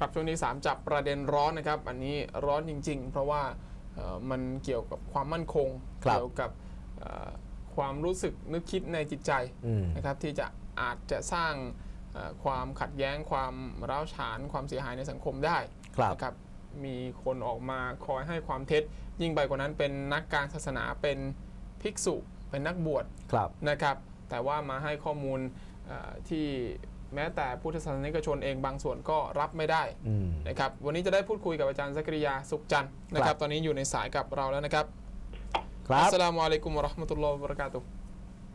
ครับช่วงนี้สามจับประเด็นร้อนนะครับ อันนี้ร้อนจริง ๆ เพราะว่าเอ่อมันเกี่ยวกับความมั่นคงครับเกี่ยวกับเอ่อความรู้สึกนึกคิดในจิตใจอืมนะครับ ที่จะอาจจะสร้างเอ่อความขัดแย้งความร้าวฉานความเสียหายในสังคมได้ครับนะครับมีคนออกมาคอยให้ความเท็จ ยิ่งไปกว่านั้นเป็นนักการศาสนาเป็นภิกษุเป็นนักบวชครับนะครับ แต่ว่ามาให้ข้อมูลเอ่อที่ แม้แต่พุทธศาสนิกชนเองบางส่วนก็รับไม่ได้อืม นะครับวันนี้จะได้พูดคุยกับอาจารย์สักริยาสุขจันทร์นะคครัรับ บตอนนี้อยู่ในสายกับเราแล้วนะครับครัอับสสลามุอะลัยกุมวะเราะห์มะตุลลอฮ์วะบะเราะกาตุฮ์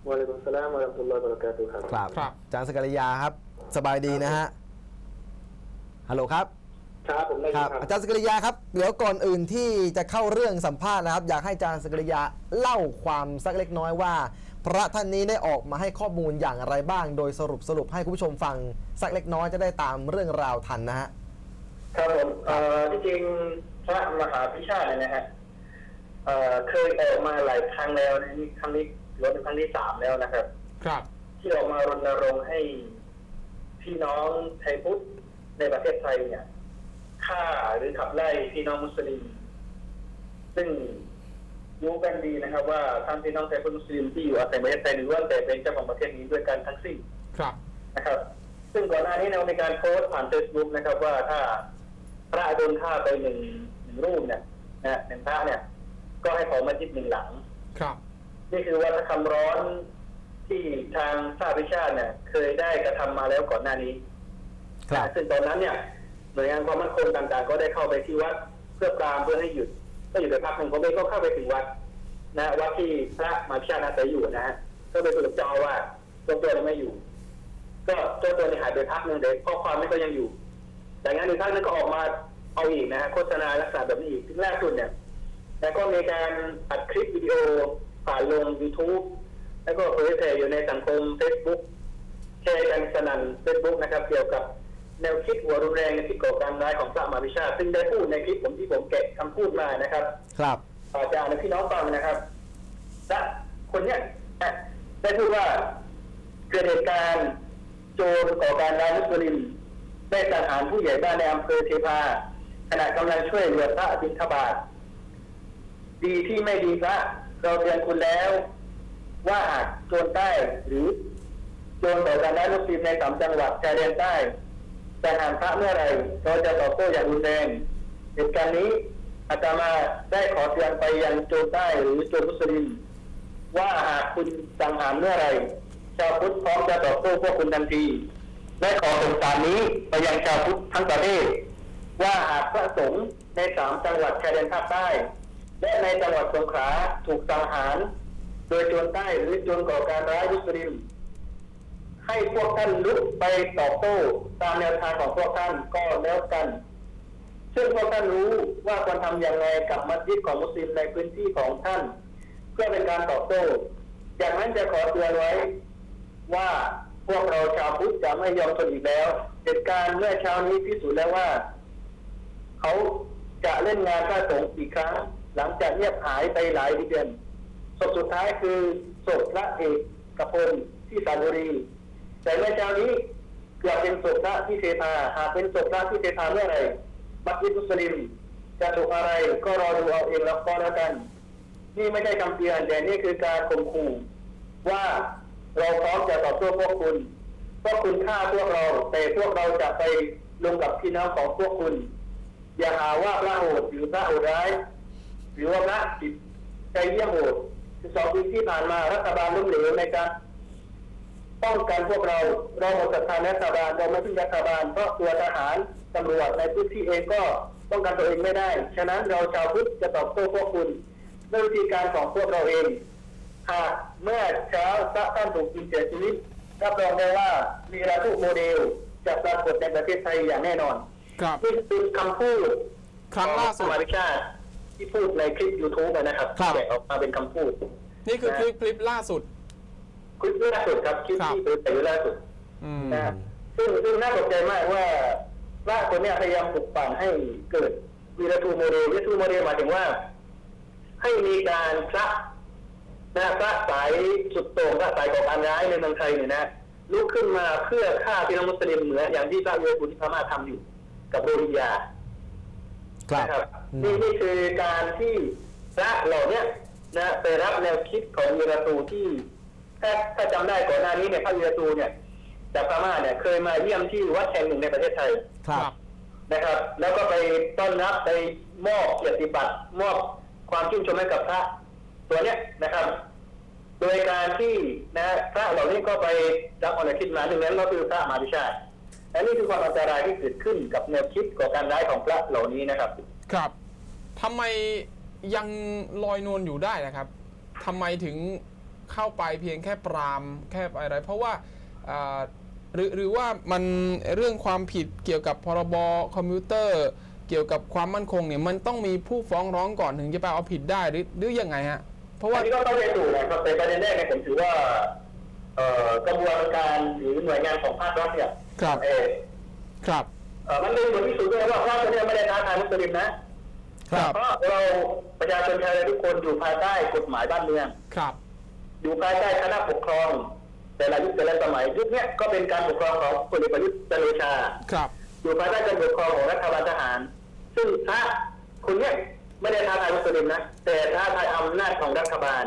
วะอะลัยกุมสสลามวะเราะห์มะตุลลอฮิวะบะเราะกาตุฮ์ครับ ครับครับ อาจารย์สกริยาครับ สบายดีนะฮะฮัลโหลครับ ครับผมได้คยิรันบครับ อาจารย์สกริยาครับเดี๋ยวก่อนอื่นที่จะเข้าเรื่องสัมภาษณ์นะครับ อยากให้อาจารย์สกริยาเล่าความสักเล็กน้อยว่า พระท่านนี้ได้ออกมาให้ข้อมูลอย่างไรบ้าง โดยสรุปสรุปให้คุณผู้ชมฟัง สักเล็กน้อยจะได้ตามเรื่องราวทันนะฮะครับผมเอ่อที่จริงพระมหาพิชาติเนี่ยนะฮะเอ่อเคยออกมาหลายครั้งแล้วนะนี่ครั้งนี้รวมเป็นครั้งที่สามแล้วนะครับ ครับ ที่ออกมารณรงค์ให้พี่น้องไทยพุทธในประเทศไทยเนี่ยฆ่าหรือขับไล่พี่น้องมุสลิม ซึ่ง รู้กันดีนะครับ ว่าทั้งพี่น้องไทยพุทธมุสลิมที่อยู่อาศัยในประเทศไทยล้วนแต่เป็นเจ้าของประเทศนี้ด้วยกันทั้งสิ้นครับนะครับ ซึ่งก่อนหน้านี้เรามีการโพสต์ผ่านเฟซบุ๊กนะครับ ว่าถ้าพระโดนฆ่าไปหนึ่งหนึ่งรูปเนี่ยนะหนึ่งพระเนี่ย ก็ให้ของมัสยิดหนึ่งหลัง ครับ นี่คือวัฒคำร้อนที่ทางทราบวิชาติเนี่ย เคยได้กระทำมาแล้วก่อนหน้านี้ครับซึ่งตอนนั้นเนี่ยหน่วยงานความมั่นคงต่างๆ ก็ได้เข้าไปที่วัดเพื่อปรามเพื่อให้หยุด ก็อยู่ไปพักหนึ่งผมเองก็เข้าไปถึงวัดนะวัดที่พระมาพิชาติอาศัยอยู่นะฮะก็ไปคุยกับเจ้าอว่าตัวตัวไม่อยู่ ก็เจ้าตัวเนี่ยหายไปพักหนึ่งแต่ข้อความนี่ก็ยังอยู่แต่งานหนึ่งท่านนั้นก็ออกมาเอาอีกนะฮะโฆษณาลักษณะแบบนี้อีกที่ล่าสุดเนี่ยแล้วก็มีการอัดคลิปวิดีโอผ่านลง YouTube แล้วก็เผยแพร่อยู่ในสังคม Facebook แชร์กันสนั่น Facebook นะครับ เกี่ยวกับ แนวคิดหัวรุนแรงที่ก่อการร้ายของพระมหาวิชาติซึ่งได้พูดในคลิปผมที่ผมแกะคำพูดมานะครับ ครับอาจารย์และพี่น้องฟังนะครับและคนเนี้ยนะได้พูดว่าเกิดเหตุการณ์โจรก่อการร้ายมุสลิมได้สังหารผู้ใหญ่บ้านในอำเภอเทพาขณะกำลังช่วยเหลือพระบิณฑบาตดีที่ไม่ดีพระ เราเตือนคุณแล้ว ว่าหากโจรใต้หรือโจรก่อการร้ายมุสลิมในสามจังหวัดชายแดนใต้ แต่หากพระเมื่อไรเราจะตอบโต้อย่างรุนแรงเหตุการณ์นี้อาตมาได้ขอเตือนไปยังโจรใต้หรือโจรมุสลิม ว่าหากคุณสังหารเมื่อไรชาวพุทธพร้อมจะตอบโต้พวกคุณทันทีและขอส่งสารนี้ไปยังชาวพุทธทั้งประเทศว่าหากพระสงฆ์ในสามจังหวัดชายแดนภาคใต้และในจังหวัดสงขลาถูกสังหาร โดยโจรใต้หรือโจรก่อการร้ายมุสลิม ให้พวกท่านลุกไปตอบโต้ตามแนวทางของพวกท่านก็แล้วกัน ซึ่งพวกท่านรู้ว่าควรทำอย่างไรกับมัสยิดของมุสลิมในพื้นที่ของท่าน เพื่อเป็นการตอบโต้จากนั้นจะขอเตือนไว้ว่าพวกเราชาวพุทธจะไม่ยอมทนอีกแล้วเหตุการณ์เมื่อเช้านี้พิสูจน์แล้วว่า เขาจะเล่นงานพระสงฆ์อีกครั้ง หลังจากเงียบหายไปหลายเดือนศพสุดท้ายคือศพพระเอกกระพลที่สระบุรี แต่เมื่อเช้านี้เกือบเป็นศพพระที่เทพาหากเป็นศพพระที่เทพาเมื่อไหร่มัสยิดมุสลิมจะถูกอะไรก็รอดูเอาเองแล้วก็แล้วกัน นี่ไม่ใช่คำเตือนแต่นี่คือการข่มขู่ว่าเราพร้อมจะต่อสู้พวกคุณพวกคุณฆ่าพวกเรา แต่พวกเราจะไปลงกับพี่น้องของพวกคุณ อย่าหาว่าพระโหดหรือพระโหดร้าย หรือว่าพระจิตใจเยี่ยมโหดสองปีที่ผ่านมารัฐบาลล้มเหลวในการ ป้องกันพวกเราเราหมดศรัทธาในรัฐบาลเราไม่พึ่งรัฐบาลเพราะตัวทหารตำรวจในพื้นที่เองก็ป้องกันตัวเองไม่ได้ ฉะนั้นเราชาวพุทธจะตอบโต้พวกคุณด้วยวิธีการของพวกเราเองหากเมื่อเช้าพระท่านถูกยิงเสียชีวิตรับรองได้ว่ามีระทุโมเดลจะปรากฏในประเทศไทยอย่างแน่นอนครับนี่คือคำพูดครั้งล่าสุดของสมาชิกชาติที่พูดในคลิป YouTube นะครับครับแกะออกมาเป็นคำพูด นี่คือคลิปคลิปล่าสุด คลิปล่าสุดครับคลิปที่เผยแพร่ล่าสุดอืมนะซึ่งซึ่งน่าตกใจมากว่าพระคนเนี้พยายามปลุกปั่นให้เกิดวีรทูโมเดลวีรทูโมเดลหมายถึงว่า ให้มีการพระนะพระสายสุดโต่งพระสายก่อการร้ายในเมืองไทยเนี่ยนะลุกขึ้นมาเพื่อฆ่าพี่น้องมุสลิมเหมือนอย่างที่พระเยซูที่พม่าทำอยู่ กับโรฮิงญาครับนะครับอืม นี่นี่คือการที่พระเหล่าเนี้ยนะไปรับแนวคิดของวีรตูที่ ถ้าถ้าจำได้ก่อนหน้านี้เนี่ยพระวีรตูเนี่ยจากพม่าเนี่ยเคยมาเยี่ยมที่วัดแห่งหนึ่งในประเทศไทยครับนะครับ แล้วก็ไปต้อนรับไปมอบเกียรติบัตรมอบความชื่นชมให้กับพระตัวเนี้ยนะครับ โดยการที่นะพระเหล่านี้ก็ไปรับเอาแนวคิดมาหนึ่งนั้นก็คือพระมหาวิชาติและนี่คือความอันตรายที่เกิดขึ้นกับแนวคิดก่อการร้ายของพระเหล่านี้นะครับ ครับทำไมยังลอยนวลอยู่ได้นะครับทำไมถึง เข้าไปเพียงแค่ปรามแค่อะไร เพราะว่าอ่าหรือหรือว่ามันเรื่องความผิดเกี่ยวกับพรบคอมพิวเตอร์ เกี่ยวกับความมั่นคงเนี่ยมันต้องมีผู้ฟ้องร้องก่อนถึงจะไปเอาผิดได้หรือหรือยังไงฮะเพราะอัว่านนี้ก็เข้าใจถูกนะครับแต่ประเด็นแรกเนี่ยผมถือว่าเอ่อกระบวนการหรือหน่วยงานของภาครัฐเนี่ยครับเอ่อครับเอ่อมันเป็นบทพิสูจน์ด้วยว่าพระตัวเนี้ไม่ได้ท้าทายมุสลิมนะ ครับเพราะเราประชาชนชาวไทยทุกคนอยู่ภายใต้กฎหมายบ้านเมืองครับ อยู่ภายใต้คณะปกครอง แต่ละยุคแต่ละสมัยยุคเนี้ยก็เป็นการปกครองของพลเอกประยุทธ์จันทร์โอชาครับอยู่ภายใต้การปกครองของรัฐบาลทหาร ซึ่งพระคนเนี้ยไม่ได้ท้าทายมุสลิมนะแต่ท้าทายอำนาจของรัฐบาล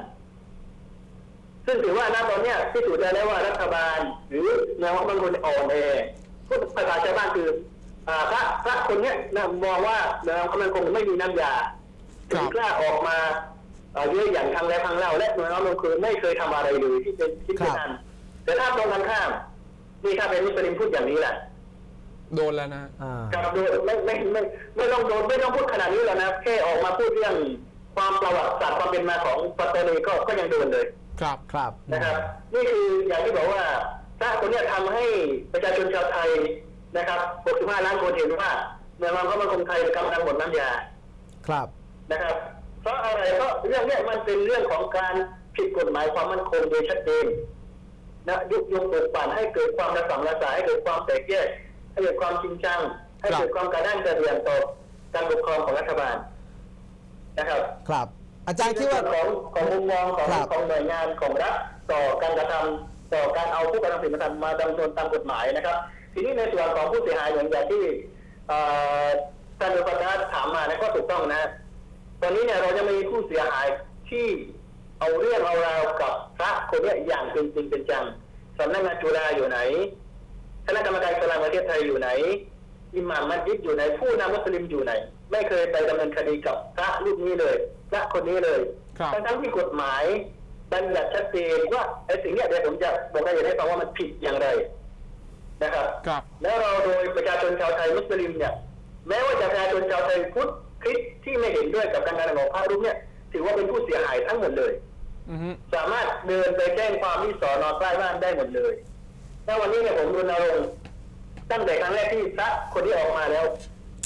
ซึ่งถือว่าณตอนเนี้ยพิสูจน์ได้แล้วว่ารัฐบาล หรือแนวบางคนอ่อนแอพูดภาษาชาวบ้านคืออ่าพระพระคนเนี้ยนะมองว่าแนวมันคงไม่มีน้ำยาครัถึบงกล้าออกมา เอ่อเยอะอย่างครั้งแล้วครั้งเล่าและหน่วยงานลงคือไม่เคยทำอะไรเลยที่เป็นที่เป็นนั้นแต่ถ้าตรงกันข้ามนี่ถ้าเป็นมุสลิมพูดอย่างนี้แหละโดนแล้วนะอ่าครับโดยไม่ไม่ไม่ไม่ต้องโดนไม่ต้องพูดขนาดนี้แล้วนะแค่ออกมาพูดเรื่องความประวัติศาสตร์ความเป็นมาของปัตตานีก็ก็ยังโดนเลย ครับครับนะครับ นี่คืออย่างที่บอกว่าพระคนเนี้ยทำให้ประชาชนชาวไทยนะครับ65ล้านคนเห็นว่าเมืองก็มันคงไทยกำลังหมดน้ำยา ครับนะครับเพ ราะอะไรเพราะเรื่องเนี้ยมันเป็นเรื่องของการผิดกฎหมายความมั่นคงโดยชัดเจนนะยุยงปลุกปั่นให้เกิดความระสังระสายให้เกิดความแตกแยกให้เกิดความจริงจังให้เกิดความกระด้างกระเดือนต่อการปกครองของรัฐบาลนะครับ ครับ อาจารย์คิดว่าของของมุมมองของครับของหน่วยงานของรัฐต่อการกระทำต่อการเอาผู้กระทำผิดมาทำมาดำเนินตามกฎหมายนะครับ ทีนี้ในส่วนของผู้เสียหายอย่างที่เอ่อท่านอุปการถามมานะก็ถูกต้องนะ ตอนนี้เนี่ยเราจะมีผู้เสียหายที่เอาเรื่องเอาราวกับพระคนเนี้ยอย่างเป็นจริงเป็นจังสำนักงานจุฬาอยู่ไหนคณะกรรมการอิสลามประเทศไทยอยู่ไหนอิหม่ามมัสยิดอยู่ไหนผู้นำมุสลิมอยู่ไหน ไม่เคยไปดำเนินคดีกับพระรูปนี้เลยพระคนนี้เลยครับทั้งทั้งๆที่กฎหมายบัญญัติชัดเจนว่าไอ้สิ่งเนี้ยเดี๋ยวผมจะบอกรายละเอียดให้ฟังว่ามันผิดอย่างไรนะครับครับ แล้วเราโดยประชาชนชาวไทยมุสลิมเนี่ย แม้ว่าจะประชาชนชาวไทยพุทธ คริสต์ที่ไม่เห็นด้วยกับการกระทำของพระรูปเนี่ย ถือว่าเป็นผู้เสียหายทั้งหมดเลยอือฮึสามารถเดินไปแจ้งความที่สอนอใกล้บ้านได้หมดเลยถ้าวันนี้เนี่ยผมรณรงค์ตั้งแต่ครั้งแรกที่พระคนที่ออกมาแล้ว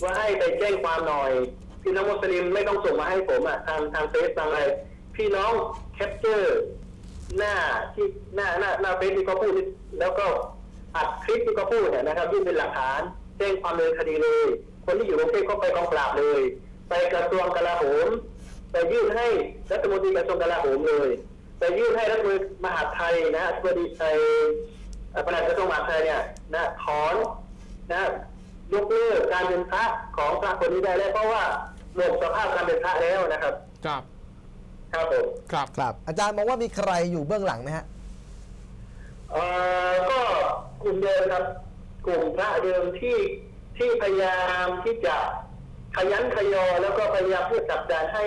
ว่าให้ไปแจ้งความหน่อย พี่น้องมุสลิมไม่ต้องส่งมาให้ผมอะทางทางเฟซทางอะไรพี่น้องแคปเจอร์หน้าที่หน้าหน้าหน้าเฟซที่เขาพูดนี่แล้วก็อัดคลิปที่เขาพูดเนี่ยนะครับยื่นเป็นหลักฐานแจ้งความดำเนินคดีเลย คนที่อยู่กรุงเทพก็ไปกองปราบเลย ไปกระทรวงกลาโหมไปยื่นให้รัฐมนตรีกระทรวงกลาโหมเลยไปยื่นให้รัฐมนตรีมหาดไทยนะอธิบดีไทยประหลัดกระทรวงมหาดไทยเนี่ยนะถอนนะยกเลิกการเป็นพระของพระคนนี้ได้แล้วเพราะว่าหมดสภาพการเป็นพระแล้วนะครับครับครับผมครับครับอาจารย์มองว่ามีใครอยู่เบื้องหลังไหมฮะเอ่อก็กลุ่มเดิมครับ กลุ่มพระเดิมที่ ที่พยายามที่จะขยันขยอแล้วก็พยายามเพื่อจับดานให้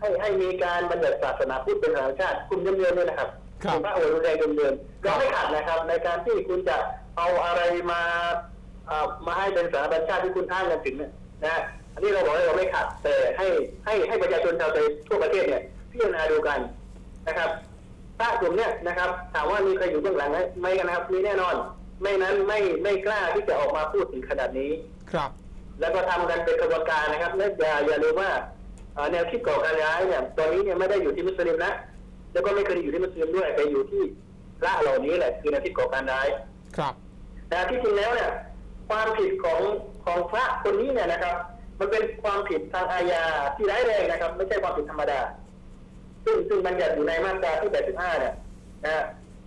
ให้ให้มีการบัญญัติศาสนาพุทธเป็นธรรมชาติกลุ่มเดิมๆเนี่ยนะครับครับกลุ่มพระโอรุนแรงเดิมๆเราไม่ขัดนะครับ ในการที่คุณจะเอาอะไรมาเอ่อมาให้เป็นสถาบันชาติที่คุณอ้างกันถึงเนี่ยนะฮะอันนี้เราบอกว่าเราไม่ขัดแต่ให้ให้ให้ประชาชนชาวไทยทั่วประเทศเนี่ยพิจารณาดูกันนะครับพระกลุ่มเนี้ยนะครับ ถามว่ามีใครอยู่เบื้องหลังไหมไม่กันนะครับ มีแน่นอน ไม่นั้นไม่ไม่กล้าที่จะออกมาพูดถึงขนาดนี้ ครับ แล้วก็ทำกันเป็นกระบวนการนะครับและอย่าอย่าลืมว่าเอ่อแนวคิดก่อการร้ายเนี่ย ตอนนี้เนี่ยไม่ได้อยู่ที่มุสลิมนะแล้วก็ไม่เคยอยู่ที่มุสลิมด้วยไปอยู่ที่พระเหล่านี้แหละ คือแนวคิดก่อการร้าย ครับแต่ที่จริงแล้วเนี่ย ความผิดของของพระคนนี้เนี่ยนะครับ มันเป็นความผิดทางอาญาที่ร้ายแรงนะครับ ไม่ใช่ความผิดธรรมดา ซึ่งซึ่งบัญญัติอยู่ในมาตราที่ 85 เนี่ยนะฮะ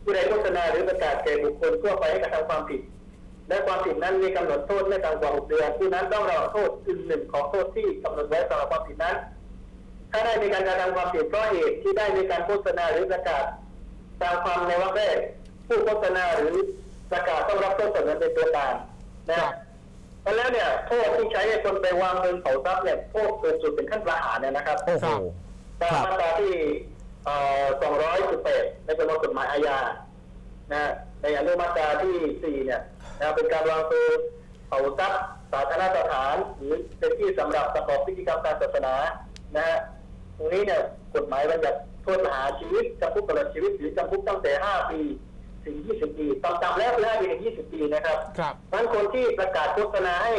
ผู้ใดโฆษณาหรือประกาศแก่บุคคลทั่วไปให้กระทำความผิด และความผิดนั้นมีกำหนดโทษไม่ต่ำกว่า6เดือนผู้นั้นต้องรับโทษกึ่งหนึ่งของโทษที่กำหนดไว้สำหรับความผิดนั้น ถ้าได้มีการกระทำความผิดเพราะเหตุที่ได้มีการโฆษณาหรือประกาศตามความในวรรคแรกผู้โฆษณาหรือประกาศต้องรับโทษส่วนนั้นเป็นตัวการนะครับเพราะแล้วเนี่ยโทษที่ใช้ให้คนไปวางเงินเผาทรัพย์เนี่ยโทษเกินสุดเป็นขั้นประหารเนี่ยนะครับโอ้โหตามครับมาตราที่เอ่อ 218 ในประมวลกฎหมายอาญานะฮะในอนุมาตราที่ 4 เนี่ยนะเป็นการวางเพลิงเผาทรัพย์สาธารณสถาน หรือเป็นที่สำหรับประกอบพิธีกรรมทางศาสนานะฮะตรงนี้เนี่ยกฎหมายบัญญัติโทษประหารชีวิตจำคุกตลอดชีวิตหรือจำคุกตั้งแต่ 5 ปีถึง 20 ปีต่ำๆแล้วคือ5ปีถึง 20 ปีนะครับครับเพราะฉะนั้นคนที่ประกาศโฆษณาให้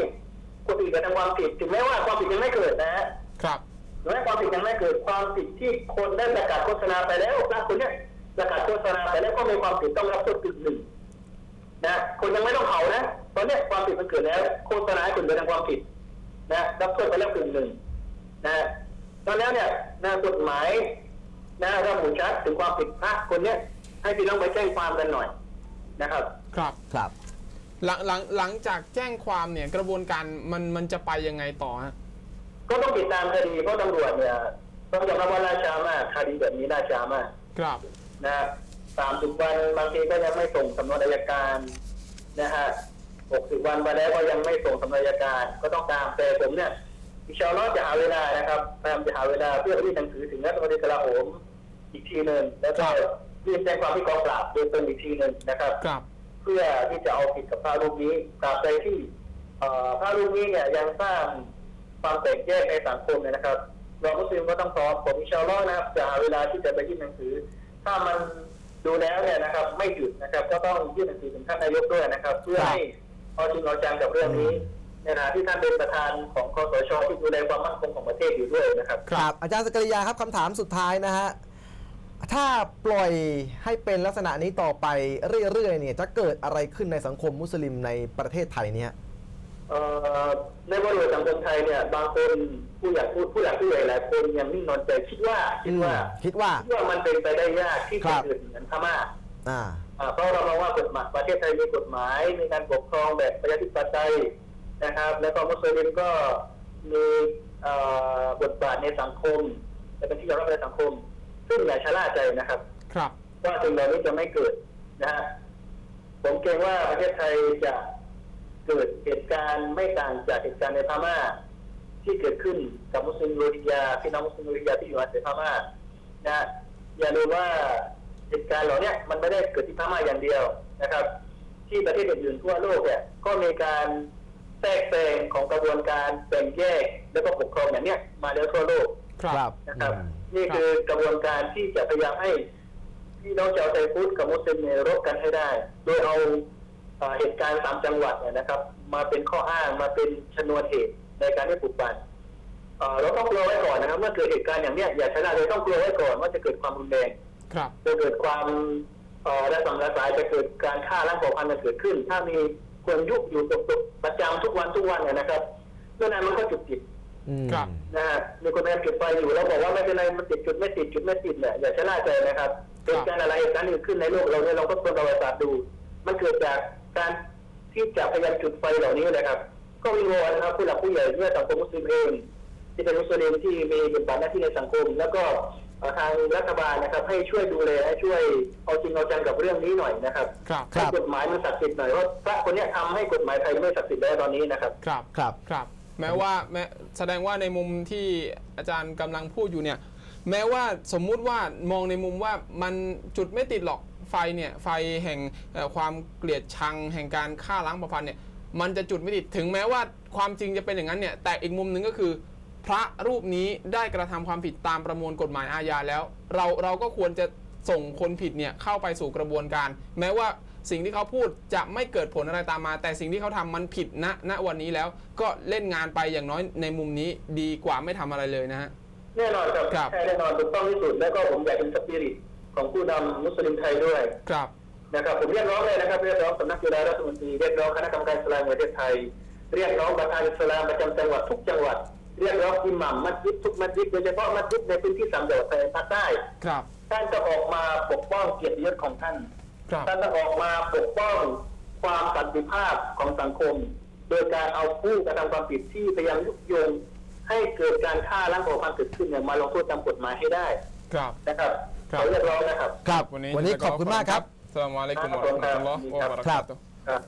คนอื่นกระทำความผิดถึงแม้ว่าความผิดยังไม่เกิดนะฮะครับถึง แม้ความผิดยังไม่เกิดความผิดที่คนได้ประกาศโฆษณาไปแล้วพระคนเนี้ยประกาศโฆษณาไปแล้วก็มีความผิดต้องรับโทษกึ่งหนึ่งนะคนยังไม่ต้องเผานะตอนเนี้ยความผิดมันเกิดแล้ว โฆษณาให้คนกระทำความผิด นะรับโทษไปแล้วกึ่งหนึ่งนะตอนแล้วเนี่ยนะกฎหมายนะระบุชัดถึงความผิดพระคนเนี้ยให้พี่น้องไปแจ้งความกันหน่อยนะครับ ครับครับ หลังหลังหลังจากแจ้งความเนี่ยกระบวนการมันมันจะไปยังไงต่อฮะ ก็ต้องติดตามคดีเพราะตำรวจเนี่ยต้องยอมรับว่าล่าช้ามากคดีแบบนี้ล่าช้ามากครับนะฮะสามสิบวันบางทีก็ยังไม่ส่งสำนวนอัยการนะฮะหกสิบวันไปแล้วก็ยังไม่ส่งสำนวนอัยการก็ต้องตามแต่ผมเนี่ยอินชาอัลลอฮ์จะหาเวลานะครับพยายามจะหาเวลาเพื่อยื่นหนังสือถึงรัฐมนตรีกลาโหมอีกทีหนึ่งแล้วก็ยื่นแจ้งความที่กองปราบโดยตรงอีกทีหนึ่งนะครับครับเพื่อที่จะเอาผิดกับพระรูปนี้ตราบใดที่เอ่อพระรูปนี้เนี่ยยังสร้าง ความแตกแยกในสังคมเนี่ยนะครับ เรามุสลิมก็ต้องพร้อมผมอิชาอัลลอนะครับจะหาเวลาที่จะไปยื่นหนังสือ ถ้ามันดูแล้วเนี่ยนะครับ ไม่หยุดนะครับ ก็ต้องยื่นหนังสือถึงท่านนายกด้วยนะครับ เพื่อให้เอาจริงเอาจังกับเรื่องนี้ในฐานะที่ท่านเป็นประธานของคอสชที่ดูแลความมั่นคงของประเทศอยู่ด้วยนะครับครับ อาจารย์สกริยาครับคำถามสุดท้ายนะฮะถ้าปล่อยให้เป็นลักษณะนี้ต่อไปเรื่อยๆเนี่ยจะเกิดอะไรขึ้นในสังคมมุสลิมในประเทศไทยเนี่ย ในบริบทสังคมไทยเนี่ย บางคนผู้อยากพูดผู้อยากผู้ใหญ่หลายคนยังนิ่งนอนใจคิดว่าคิดว่าคิดว่าคิดว่ามันเป็นไปได้ยากที่ครัจะบเกิดเหมือนพม่าอ่าอ่าเพราะเรามองว่ากฎหมายประเทศไทยมีกฎหมายมีการปกครองแบบประชาธิปไตยนะครับ แล้วก็มุสลิมก็มีเอ่อบทบาทในสังคมและเป็นที่ยอมรับในสังคม ซึ่งอย่าชะล่าใจนะครับ ครับว่าสิ่งเหล่านี้จะไม่เกิดนะฮะผมเกรงว่าประเทศไทยจะ เกิดเหตุการณ์ไม่ต่างจากเหตุการณ์ในพม่า ที่เกิดขึ้นกับมุสลิมโรฮิงญาพี่น้องมุสลิมโรฮิงญาที่อยู่อาศัยพม่านะฮะอย่าลืมว่าเหตุการณ์เหล่าเนี้ยมันไม่ได้เกิดที่พม่าอย่างเดียวนะครับ ที่ประเทศอื่นๆทั่วโลกเนี่ยก็มีการแทรกแซงของกระบวนการแบ่งแยกแล้วก็ปกครองอย่างเนี้ยมาแล้วทั่วโลกครับนะครับอืมนี่คือกระบวนการที่จะพยายามให้พี่น้องชาวไทยพุทธกับมุสลิมเนี่ยรบกันให้ได้ โดยเอา เอ่อเหตุการณ์สามจังหวัดเนี่ยนะครับ มาเป็นข้ออ้างมาเป็นชนวนเหตุในการที่ปลุกปั่นเอ่อเราต้องกลัวไว้ก่อนนะครับเมื่อเกิดเหตุการณ์อย่างเนี้ยอย่าชนะเลยต้องกลัวไว้ก่อนว่าจะเกิดความรุนแรงครับจะเกิดความเอ่อระสำระสายจะเกิดการฆ่าล้างเผ่าพันธุ์กันเกิดขึ้น ถ้ามีคนยุอยู่ตกๆประจำทุกวันทุกวันเนี่ยนะครับเมื่อนั้นมันก็จุดติดอืมครับนะฮะมีคนพยายามจุดไฟอยู่แล้วบอกว่าไม่เป็นไรมันติดจุดไม่ติดจุดไม่ติดเนี่ยอย่าชะล่าใจนะครับเหตุการณ์อะไรเหตุการณ์อื่นขึ้นในโลกเราเนี่ยเราก็ควรประวัติศาสตร์ดู มันเกิดจาก การที่จะพยายามจุดไฟเหล่านี้นะครับ ก็วิงวอนนะครับผู้หลักผู้ใหญ่เพื่อสังคมมุสลิมเองที่เป็นมุสลิมที่มีบทบาทหน้าที่ในสังคม แล้วก็เอ่อทางรัฐบาลนะครับ ให้ช่วยดูแลให้ช่วยเอาจริงเอาจังกับเรื่องนี้หน่อยนะครับครับครัให้บกฎหมายมันศักดิ์สิทธิ์หน่อยเพราะพระคนเนี้ยทำให้กฎหมายไทยไม่ศักดิ์สิทธิ์แล้วตอนนี้นะครับ ครับครับครับ แม้ว่าแม้แสดงว่าในมุมที่อาจารย์กำลังพูดอยู่เนี่ย แม้ว่าสมมุติว่ามองในมุมว่ามันจุดไม่ติดหรอก ไฟเนี่ยไฟแห่งเอ่อความเกลียดชัง แห่งการฆ่าล้างเผ่าพันธุ์เนี่ยมันจะจุดไม่ติดถึงแม้ว่าความจริงจะเป็นอย่างนั้นเนี่ยแต่อีกมุมหนึ่งก็คือ พระรูปนี้ได้กระทำความผิดตามประมวลกฎหมายอาญาแล้ว เราเราก็ควรจะส่งคนผิดเนี่ยเข้าไปสู่กระบวนการ แม้ว่าสิ่งที่เขาพูดจะไม่เกิดผลอะไรตามมา แต่สิ่งที่เขาทำมันผิดณณวันนี้แล้วก็เล่นงานไปอย่างน้อยในมุมนี้ดีกว่าไม่ทำอะไรเลยนะฮะแน่นอนครับครับใช่แน่นอนถูกต้องที่สุดแล้วก็ผมอยากเป็นสปิริต ของผู้นำมุสลิมไทยด้วยครับนะครับผมเรียกร้องเลยนะครับเรียกร้องสำนักจุฬารัฐมนตรีเรียกร้องคณะกรรมการอิสลามแห่งประเทศไทย เรียกร้องประธานอิสลามประจำจังหวัดทุกจังหวัด เรียกร้องอิหมัมมัสยิดทุกมัสยิดโดยเฉพาะมัสยิดในพื้นที่สามจังหวัดชายแดนภาคใต้ครับท่านจะออกมาปกป้องเกียรติยศของท่านครับท่านต้องออกมาปกป้องความสันติภาพของสังคม โดยการเอาผู้กระทำความผิดที่พยายามยุยงให้เกิดการฆ่าล้างเผ่าพันธุ์เกิดขึ้นเนี่ยมาลงโทษตามกฎหมายให้ได้ครับนะครับครั ขบอเรียกร้องนะครับ ครับวันนี้วันนี้ขอบคุณมากครับ สลามอะลัยกุมวะเราะห์มะตุลลอฮ์วะบะเราะกาตุฮ์ ครับ